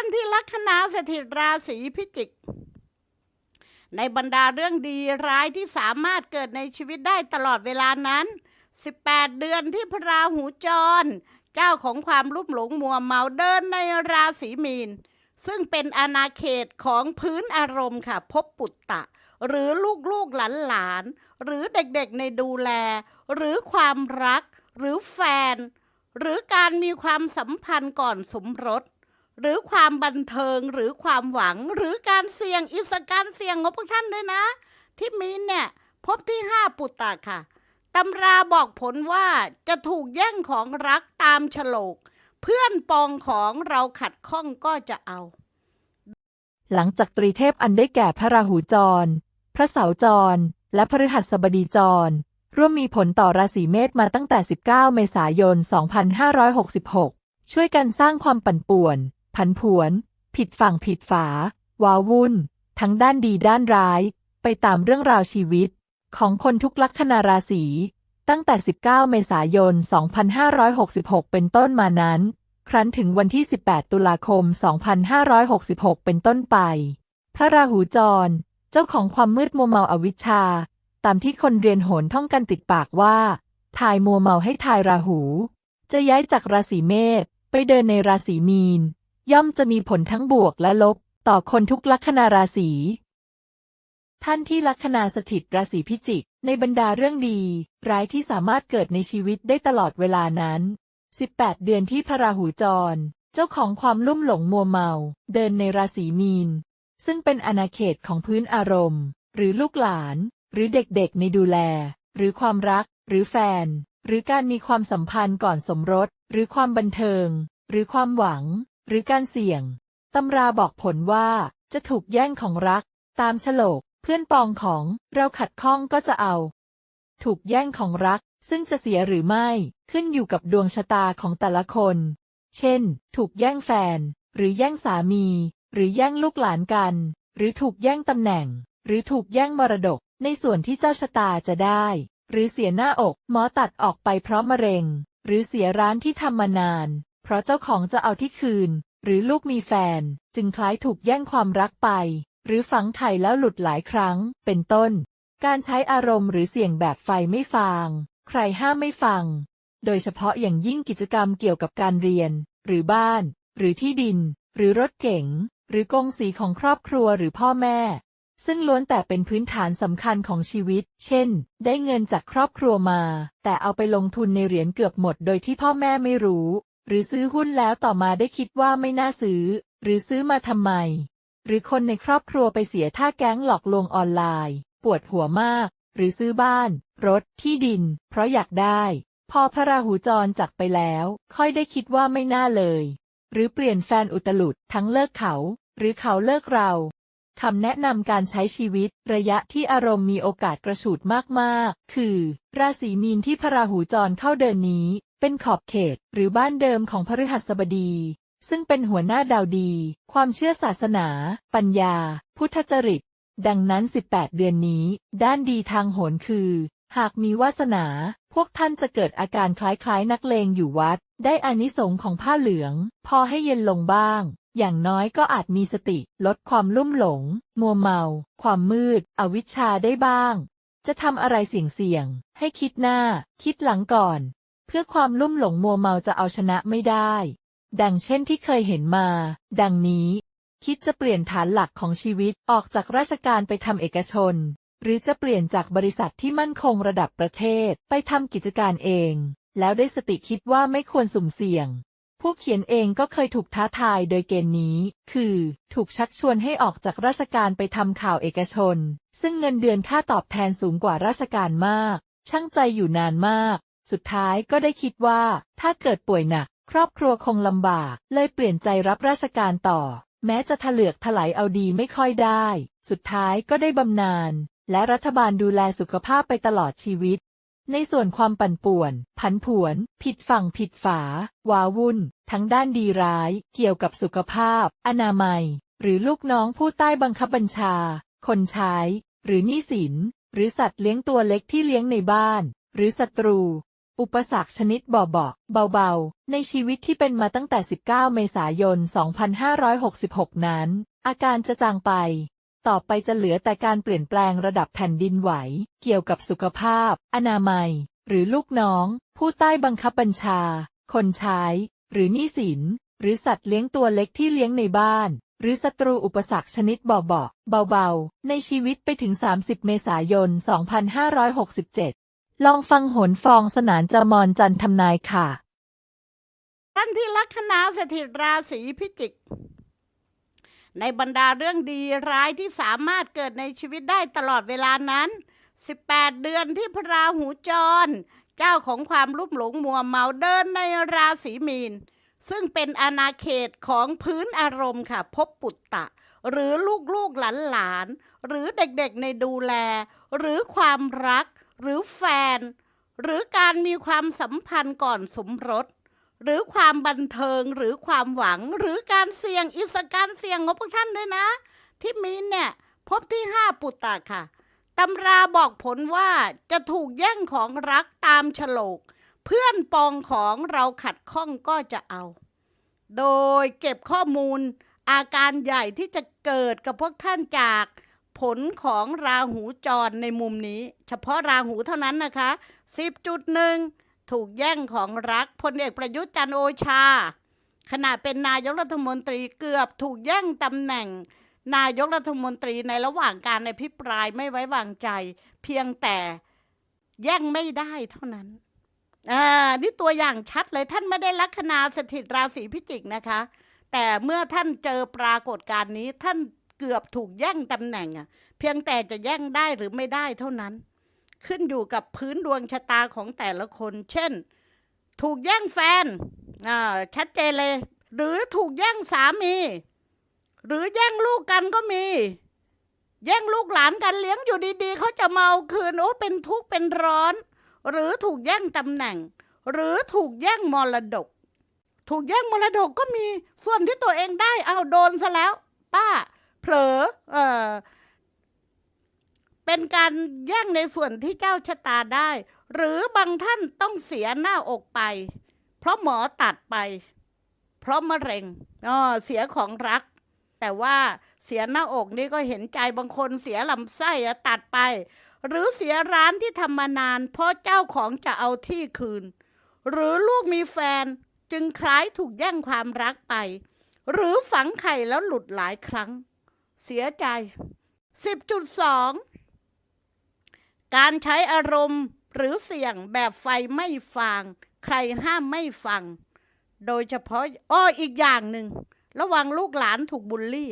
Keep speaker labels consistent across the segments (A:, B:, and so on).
A: ท่านที่ลัคนาสถิตราศีพิจิก ในบรรดาเรื่องดีร้ายที่สามารถเกิดในชีวิตได้ตลอดเวลานั้น 18 เดือนที่พระราหูจร เจ้าของความรุ่มหลงมัวเมาเดินในราศีมีน ซึ่งเป็นอาณาเขตของพื้นอารมณ์ค่ะ พบปุตตะ หรือลูกๆหลานๆหรือเด็กๆในดูแล หรือความรัก หรือแฟน หรือการมีความสัมพันธ์ก่อนสมรส หรือความบันเทิงหรือความหวังหรือการเสี่ยงอิสการเสี่ยงงบพวกท่านด้วยนะ ที่มีเนี่ย พบที่ห้าปุตตะค่ะตำราบอกผลว่าจะถูกแย่งของรักตามฉลก เพื่อนปองของเราขัดข้องก็จะเอา
B: หลังจากตรีเทพอันได้แก่พระราหูจร พระเสาจร และพฤหัสบดีจร ร่วมมีผลต่อราศีเมษมาตั้งแต่ 19 เมษายน 2566 ช่วยกันสร้างความปั่นป่วน ผันผวน ผิดฝั่งผิดฝาว้าวุ่น ทั้งด้านดีด้านร้าย ไปตามเรื่องราวชีวิต ของคนทุกลัคนาราศี ตั้งแต่ 19 เมษายน 2566 เป็นต้นมานั้น ครั้นถึงวันที่ 18 ตุลาคม 2566 เป็นต้นไป พระราหูจร เจ้าของความมืดมัวเมาอวิชชา ตามที่คนเรียนโหนท่องกันติดปากว่า ทายมัวเมาให้ทายราหู จะย้ายจากราศีเมษไปเดินในราศีมีน ย่อมจะมีผลทั้งบวกและลบ ต่อคนทุกลัคนาราศีท่านที่ลัคนาสถิตราศีพิจิก ในบรรดาเรื่องดี ร้ายที่สามารถเกิดในชีวิตได้ตลอดเวลานั้น 18 เดือนที่พระราหูจร เจ้าของความลุ่มหลงมัวเมา เดินในราศีมีน ซึ่งเป็นอาณาเขตของพื้นอารมณ์ หรือลูกหลาน หรือเด็กๆในดูแล หรือความรัก หรือแฟน หรือการมีความสัมพันธ์ก่อนสมรส หรือความบันเทิง หรือความหวัง หรือการเสี่ยง ตำราบอกผลว่าจะถูกแย่งของรัก ตามฉลก เพื่อนปองของเราขัดข้องก็จะเอา ถูกแย่งของรัก ซึ่งจะเสียหรือไม่ขึ้นอยู่กับดวงชะตาของแต่ละคน เช่น ถูกแย่งแฟน หรือแย่งสามี หรือแย่งลูกหลานกัน หรือถูกแย่งตำแหน่ง หรือถูกแย่งมรดก ในส่วนที่เจ้าชะตาจะได้ หรือเสียหน้าอก หมอตัดออกไปเพราะมะเร็ง หรือเสียร้านที่ทำมานาน เพราะเจ้าของจะเอาที่คืน หรือลูกมีแฟน จึงคล้ายถูกแย่งความรักไป หรือฝังไถ่แล้วหลุดหลายครั้ง เป็นต้น การใช้อารมณ์หรือเสี่ยงแบบไฟไม่ฟาง ใครห้ามไม่ฟัง โดยเฉพาะอย่างยิ่งกิจกรรมเกี่ยวกับการเรียน หรือบ้าน หรือที่ดิน หรือรถเก๋ง หรือกงสีของครอบครัวหรือพ่อแม่ซึ่งล้วนแต่เป็นพื้นฐานสำคัญของชีวิต เช่น ได้เงินจากครอบครัวมา แต่เอาไปลงทุนในเหรียญเกือบหมดโดยที่พ่อแม่ไม่รู้ หรือซื้อหุ้นแล้วต่อมาได้คิดว่าไม่น่าซื้อ หรือซื้อมาทำไม หรือคนในครอบครัวไปเสียท่าแก๊งหลอกลวงออนไลน์ ปวดหัวมาก หรือซื้อบ้าน รถ ที่ดิน เพราะอยากได้ พอพระราหูจรจากไปแล้ว ค่อยได้คิดว่าไม่น่าเลย หรือเปลี่ยนแฟนอุตลุดทั้งเลิกเขา หรือเขาเลิกเราคำแนะนำการใช้ชีวิตระยะที่อารมณ์มีโอกาสกระฉูดมาก ๆ คือ ราศีมีนที่พระราหูจรเข้าเดินนี้ เป็นขอบเขตหรือบ้านเดิมของพฤหัสบดี ซึ่งเป็นหัวหน้าดาวดี ความเชื่อศาสนา ปัญญา พุทธจริต ดังนั้น 18 เดือนนี้ ด้านดีทางโหนคือ หากมีวาสนา พวกท่านจะเกิดอาการคล้ายๆ นักเลงอยู่วัด ได้อานิสงของผ้าเหลือง พอให้เย็นลงบ้าง อย่างน้อยก็อาจมีสติ ลดความลุ่มหลง มัวเมา ความมืด อวิชชาได้บ้างจะทำอะไรเสี่ยงๆ ให้คิดหน้า คิดหลังก่อน เพื่อความลุ่มหลงมัวเมาจะเอาชนะไม่ได้ ดังเช่นที่เคยเห็นมา ดังนี้ คิดจะเปลี่ยนฐานหลักของชีวิตออกจากราชการไปทำเอกชน หรือจะเปลี่ยนจากบริษัทที่มั่นคงระดับประเทศไปทำกิจการเอง แล้วได้สติคิดว่าไม่ควรสุ่มเสี่ยงผู้เขียนเองก็เคยถูกท้าทายโดยเกณฑ์นี้ คือ ถูกชักชวนให้ออกจากราชการไปทำข่าวเอกชน ซึ่งเงินเดือนค่าตอบแทนสูงกว่าราชการมาก ช่างใจอยู่นานมาก สุดท้ายก็ได้คิดว่า ถ้าเกิดป่วยหนัก ครอบครัวคงลำบาก เลยเปลี่ยนใจรับราชการต่อ แม้จะถลือกถลายเอาดีไม่ค่อยได้ สุดท้ายก็ได้บำนาญและรัฐบาลดูแลสุขภาพไปตลอดชีวิต ในส่วนความปั่นป่วน ผันผวน ผิดฝั่งผิดฝา วาวุ่น ทั้งด้านดีร้าย เกี่ยวกับสุขภาพ อนามัย หรือลูกน้องผู้ใต้บังคับบัญชา คนใช้ หรือหนี้สิน หรือสัตว์เลี้ยงตัวเล็กที่เลี้ยงในบ้าน หรือศัตรู อุปสรรคชนิดเบาๆเบาๆ ในชีวิตที่เป็นมาตั้งแต่ 19 เมษายน 2566 นั้น อาการจะจางไป ต่อไปจะเหลือแต่การเปลี่ยนแปลงระดับแผ่นดินไหว เกี่ยวกับสุขภาพ อนามัย หรือลูกน้อง ผู้ใต้บังคับบัญชา คนใช้ หรือหนี้สิน หรือสัตว์เลี้ยงตัวเล็กที่เลี้ยงในบ้าน หรือศัตรูอุปสรรคชนิดเบาๆเบาๆ ในชีวิตไปถึง 30 เมษายน 2567 ลองฟังโหนฟองสนานจามอนจันทำนายค่ะ
A: ท่านที่ลัคนาสถิตราศีพิจิก ในบรรดาเรื่องดีร้ายที่สามารถเกิดในชีวิตได้ตลอดเวลานั้น 18 เดือนที่พระราหูจร เจ้าของความลุ่มหลงมัวเมาเดินในราศีมีน ซึ่งเป็นอาณาเขตของพื้นอารมณ์ค่ะ พบปุตตะ หรือลูกๆหลานๆหรือเด็กๆในดูแล หรือความรัก หรือแฟน หรือการมีความสัมพันธ์ก่อนสมรส หรือความบันเทิงหรือความหวังหรือการเสี่ยงอิสการเสี่ยงงบพวกท่านด้วยนะ ที่มีเนี่ยพบที่ห้าปุตตะค่ะตำราบอกผลว่าจะถูกแย่งของรักตามฉลก เพื่อนปองของเราขัดข้องก็จะเอา โดยเก็บข้อมูลอาการใหญ่ที่จะเกิดกับพวกท่านจาก ผลของราหูจรในมุมนี้ เฉพาะราหูเท่านั้นนะคะ 10.1 ถูกแย่งของรักพลเอกประยุทธ์จันโอชา ขณะเป็นนายกรัฐมนตรีเกือบถูกแย่งตำแหน่ง นายกรัฐมนตรีในระหว่างการอภิปรายไม่ไว้วางใจ เพียงแต่แย่งไม่ได้เท่านั้นอ่านี่ตัวอย่างชัดเลยท่านไม่ได้ลัคนาสถิตราศีพิจิกนะคะ แต่เมื่อท่านเจอปรากฏการณ์นี้ท่าน เกือบถูกแย่งตำแหน่งอะเพียงแต่จะแย่งได้หรือไม่ได้เท่านั้น ขึ้นอยู่กับพื้นดวงชะตาของแต่ละคน เช่น ถูกแย่งแฟนอ่าชัดเจนเลย หรือถูกแย่งสามี หรือแย่งลูกกันก็มี แย่งลูกหลานกันเลี้ยงอยู่ดีๆเขาจะเมาคืนโอ้เป็นทุกข์เป็นร้อน หรือถูกแย่งตำแหน่ง หรือถูกแย่งมรดกถูกแย่งมรดกก็มีส่วนที่ตัวเองได้เอาโดนซะแล้ว ป้า เผลอเออเป็นการแย่งในส่วนที่เจ้าชะตาได้ หรือบางท่านต้องเสียหน้าอกไป เพราะหมอตัดไป เพราะมะเร็งอ๋อเสียของรัก แต่ว่าเสียหน้าอกนี่ก็เห็นใจบางคนเสียลำไส้อะตัดไป หรือเสียร้านที่ทำมานาน เพราะเจ้าของจะเอาที่คืน หรือลูกมีแฟนจึงคล้ายถูกแย่งความรักไป หรือฝังไข่แล้วหลุดหลายครั้ง เสียใจ 10.2 การใช้อารมณ์หรือเสี่ยงแบบไฟไม่ฟาง ใครห้ามไม่ฟัง โดยเฉพาะอ้ออีกอย่างหนึ่ง ระวังลูกหลานถูกบูลลี่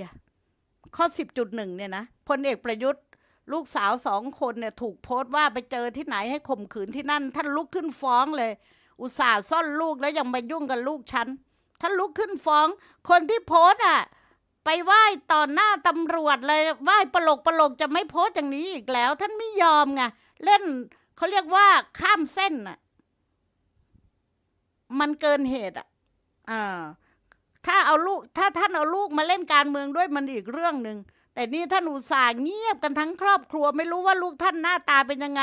A: ข้อ 10.1 เนี่ยนะพลเอกประยุทธ์ ลูกสาวสองคนเนี่ยถูกโพสต์ว่าไปเจอที่ไหนให้ข่มขืนที่นั่น ท่านลุกขึ้นฟ้องเลย อุตส่าห์ซ่อนลูกแล้วยังมายุ่งกับลูกฉันท่านลุกขึ้นฟ้อง คนที่โพสต์อะ ไปไหว้ต่อหน้าตำรวจเลยไหว้ปลกปลกจะไม่โพสต์อย่างนี้อีกแล้ว ท่านไม่ยอมไงเล่นเขาเรียกว่าข้ามเส้นอะ มันเกินเหตุอะอ่าถ้าเอาลูก ถ้าท่านเอาลูกมาเล่นการเมืองด้วยมันอีกเรื่องหนึ่งแต่นี่ท่านอุตส่าห์เงียบกันทั้งครอบครัว ไม่รู้ว่าลูกท่านหน้าตาเป็นยังไง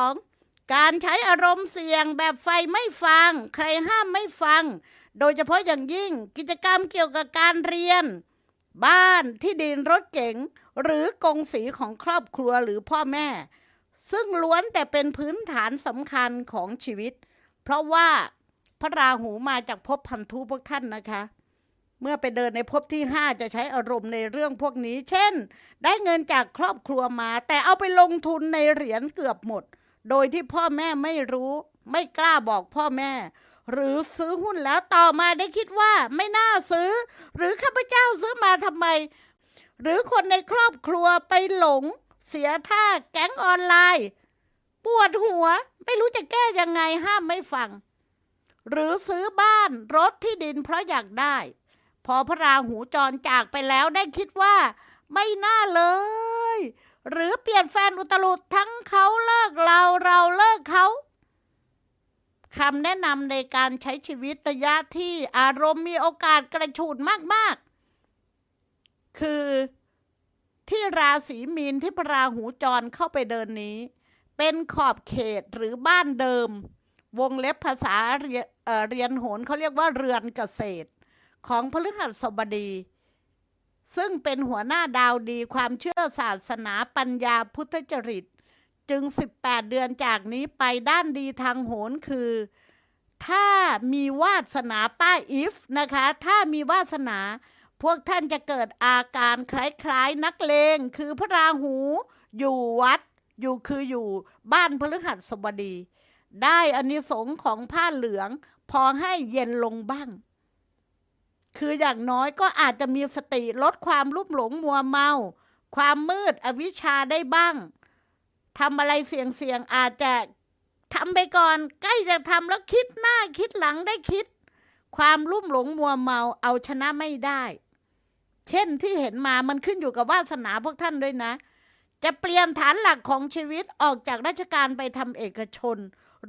A: 10.2 การใช้อารมณ์เสี่ยงแบบไฟไม่ฟัง ใครห้ามไม่ฟัง โดยเฉพาะอย่างยิ่งกิจกรรมเกี่ยวกับการเรียน บ้านที่ดินรถเก๋งหรือกงสีของครอบครัวหรือพ่อแม่ ซึ่งล้วนแต่เป็นพื้นฐานสำคัญของชีวิต เพราะว่าพระราหูมาจากภพพันธุพวกท่านนะคะ เมื่อไปเดินในภพที่ห้าจะใช้อารมณ์ในเรื่องพวกนี้ เช่น ได้เงินจากครอบครัวมา แต่เอาไปลงทุนในเหรียญเกือบหมด โดยที่พ่อแม่ไม่รู้ ไม่กล้าบอกพ่อแม่ หรือซื้อหุ้นแล้วต่อมาได้คิดว่าไม่น่าซื้อ หรือข้าพเจ้าซื้อมาทำไม หรือคนในครอบครัวไปหลง เสียท่าแก๊งออนไลน์ ปวดหัวไม่รู้จะแก้ยังไงห้ามไม่ฟัง หรือซื้อบ้านรถที่ดินเพราะอยากได้ พอพระราหูจรจากไปแล้วได้คิดว่า ไม่น่าเลย หรือเปลี่ยนแฟนอุตลุดทั้งเขาเลิกเราเราเลิกเขา คำแนะนำในการใช้ชีวิตระยะที่อารมณ์มีโอกาสกระฉูดมาก ๆ คือที่ราศีมีนที่พระราหูจรเข้าไปเดินนี้ เป็นขอบเขตหรือบ้านเดิม วงเล็บภาษาเรียนเเรียนโหนเขาเรียกว่าเรือนเกษตร ของพฤหัสบดี ซึ่งเป็นหัวหน้าดาวดีความเชื่อศาสนาปัญญาพุทธจริต จึง 18 เดือนจากนี้ไปด้านดีทางโหนคือ ถ้ามีวาสนาป้าอิฟนะคะ ถ้ามีวาสนา พวกท่านจะเกิดอาการคล้ายๆ นักเลงคือพระราหู อยู่วัด อยู่คืออยู่บ้านพฤหัสบดี ได้อานิสงส์ของผ้าเหลือง พอให้เย็นลงบ้างคืออย่างน้อยก็อาจจะมีสติลดความลุ่มหลงมัวเมา ความมืดอวิชชาได้บ้าง ทำอะไรเสี่ยงๆอาจจะทำไปก่อน ใกล้จะทำแล้วคิดหน้าคิดหลังได้คิด ความลุ่มหลงมัวเมาเอาชนะไม่ได้ เช่นที่เห็นมามันขึ้นอยู่กับวาสนาพวกท่านด้วยนะ จะเปลี่ยนฐานหลักของชีวิตออกจากราชการไปทำเอกชน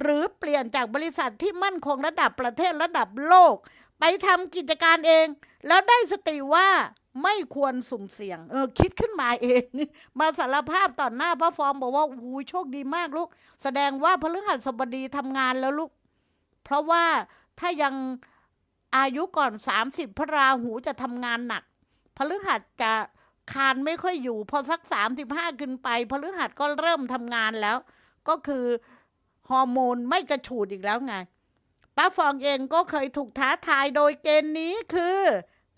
A: หรือเปลี่ยนจากบริษัทที่มั่นคงระดับประเทศระดับโลก ไปทำกิจการเอง แล้วได้สติว่า ไม่ควรสุ่มเสี่ยง เออ คิดขึ้นมาเองมาสารภาพต่อหน้าพระฟอร์มบอกว่าโอ้โหโชคดีมากลูก แสดงว่าพฤหัสบดีทำงานแล้วลูก เพราะว่าถ้ายังอายุก่อน30พระราหูจะทำงานหนักพฤหัสจะคานไม่ค่อยอยู่ พอสัก35ขึ้นไปพฤหัสก็เริ่มทำงานแล้ว ก็คือฮอร์โมนไม่กระฉูดอีกแล้วไงป้าฟองเองก็เคยถูกท้าทายโดยเกณฑ์นี้คือ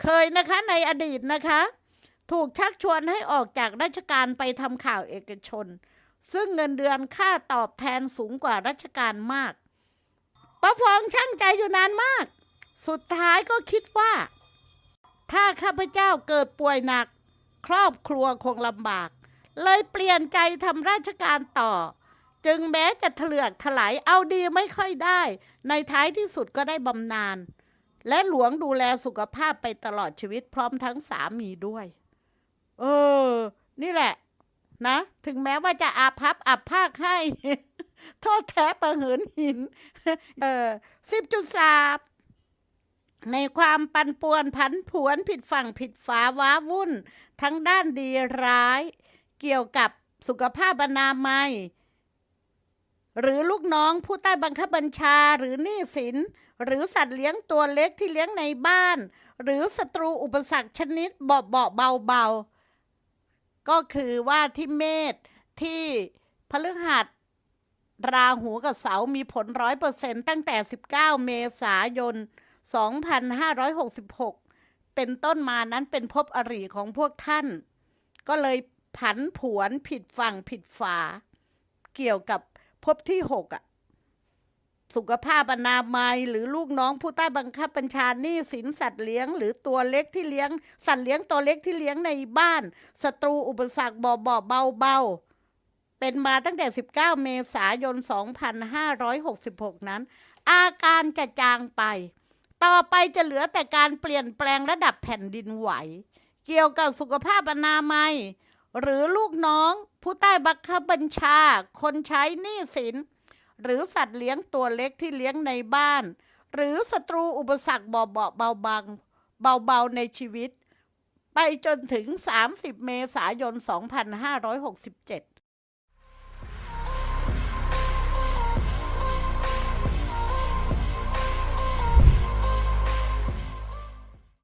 A: เคยนะคะในอดีตนะคะ ถูกชักชวนให้ออกจากราชการไปทำข่าวเอกชน ซึ่งเงินเดือนค่าตอบแทนสูงกว่าราชการมากป้าฟองช่างใจอยู่นานมาก สุดท้ายก็คิดว่า ถ้าข้าพเจ้าเกิดป่วยหนัก ครอบครัวคงลำบาก เลยเปลี่ยนใจทำราชการต่อ จึงแม้จะเถลือกถลายเอาดีไม่ค่อยได้ ในท้ายที่สุดก็ได้บำนาญ และหลวงดูแลสุขภาพไปตลอดชีวิตพร้อมทั้งสามีด้วย เออ นี่แหละ นะ ถึงแม้ว่าจะอาพับอับภาคให้โทษแท้ประเหินหิน เออสิบจุดสามในความปันป่วนผันผวนผิดฝั่งผิดฝาว้าวุ่น ทั้งด้านดีร้าย เกี่ยวกับสุขภาพอนามัย หรือลูกน้องผู้ใต้บังคับบัญชาหรือหนี้สิน หรือสัตว์เลี้ยงตัวเล็กที่เลี้ยงในบ้าน หรือศัตรูอุปสรรคชนิดเบาเบาเบาเบาๆก็คือว่าที่เมษที่พฤหัสราหูกับเสามีผลร้อยเปอร์เซ็นตั้งแต่ 19 เมษายน 2566 เป็นต้นมานั้นเป็นภพอริของพวกท่าน ก็เลยผันผวนผิดฝั่งผิดฝา เกี่ยวกับภพที่ 6 อะ สุขภาพอนามัย หรือลูกน้องผู้ใต้บังคับบัญชาหนี้สินสัตว์เลี้ยง หรือตัวเล็กที่เลี้ยง สัตว์เลี้ยงตัวเล็กที่เลี้ยงในบ้านศัตรูอุปสรรคบ่อบ่อเบาเบาๆเป็นมาตั้งแต่ 19 เมษายน 2566 นั้น อาการจะจางไป ต่อไปจะเหลือแต่การเปลี่ยนแปลงระดับแผ่นดินไหว เกี่ยวกับสุขภาพอนามัย หรือลูกน้อง ผู้ใต้บังคับบัญชา คนใช้หนี้สิน หรือสัตว์เลี้ยงตัวเล็กที่เลี้ยงในบ้าน หรือศัตรูอุปสรรคเบาๆเบาบางเบาๆในชีวิต ไปจนถึง 30 เมษายน 2567